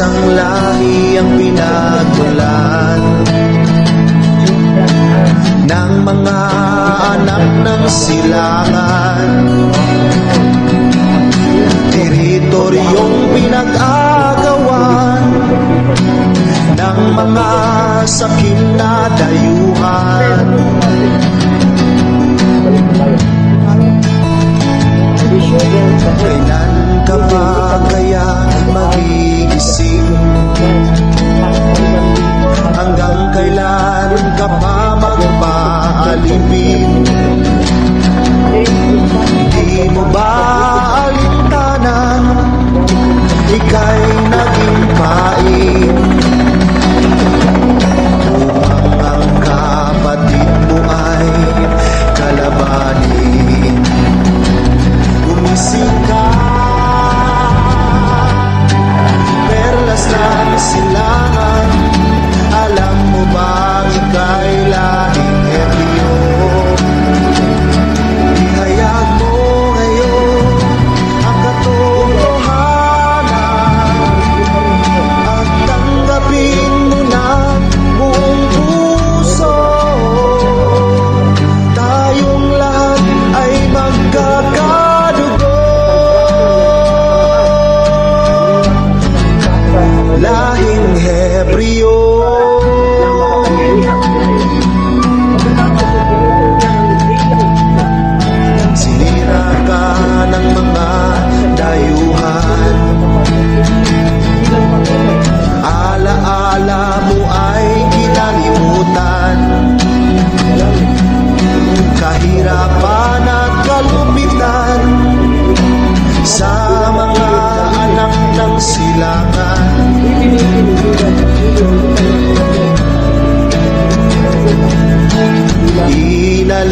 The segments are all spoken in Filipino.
isang lahi ang pinagmulan ng mga anak ng silangan. Teritoryong pinag-agawan. Ng mga sakim na dayuhan.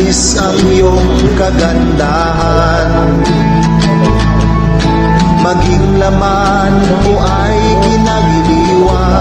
Labis ang iyong kagandahan. Maging laman mo ay kinagiliwan.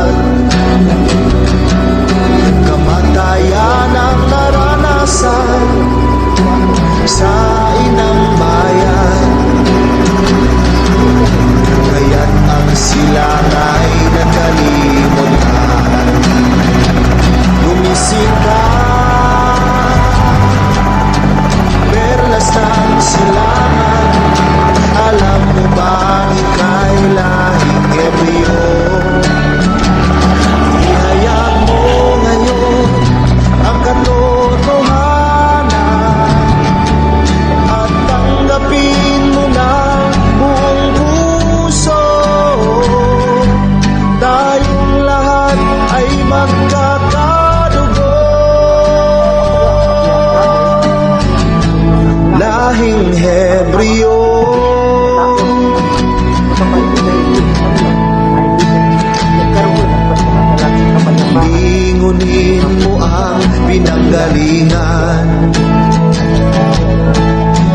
pinanggalingan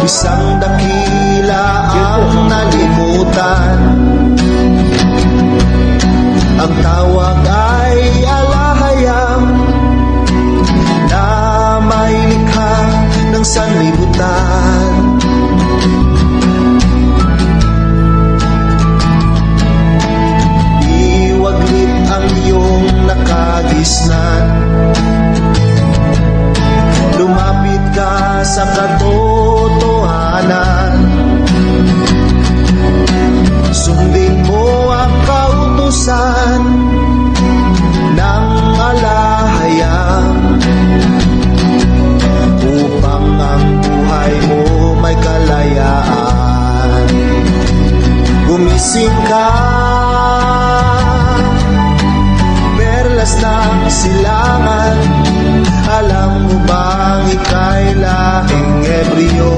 Isang dakila ang nalimutan. Ang tawag kahit ay lahing ebriyo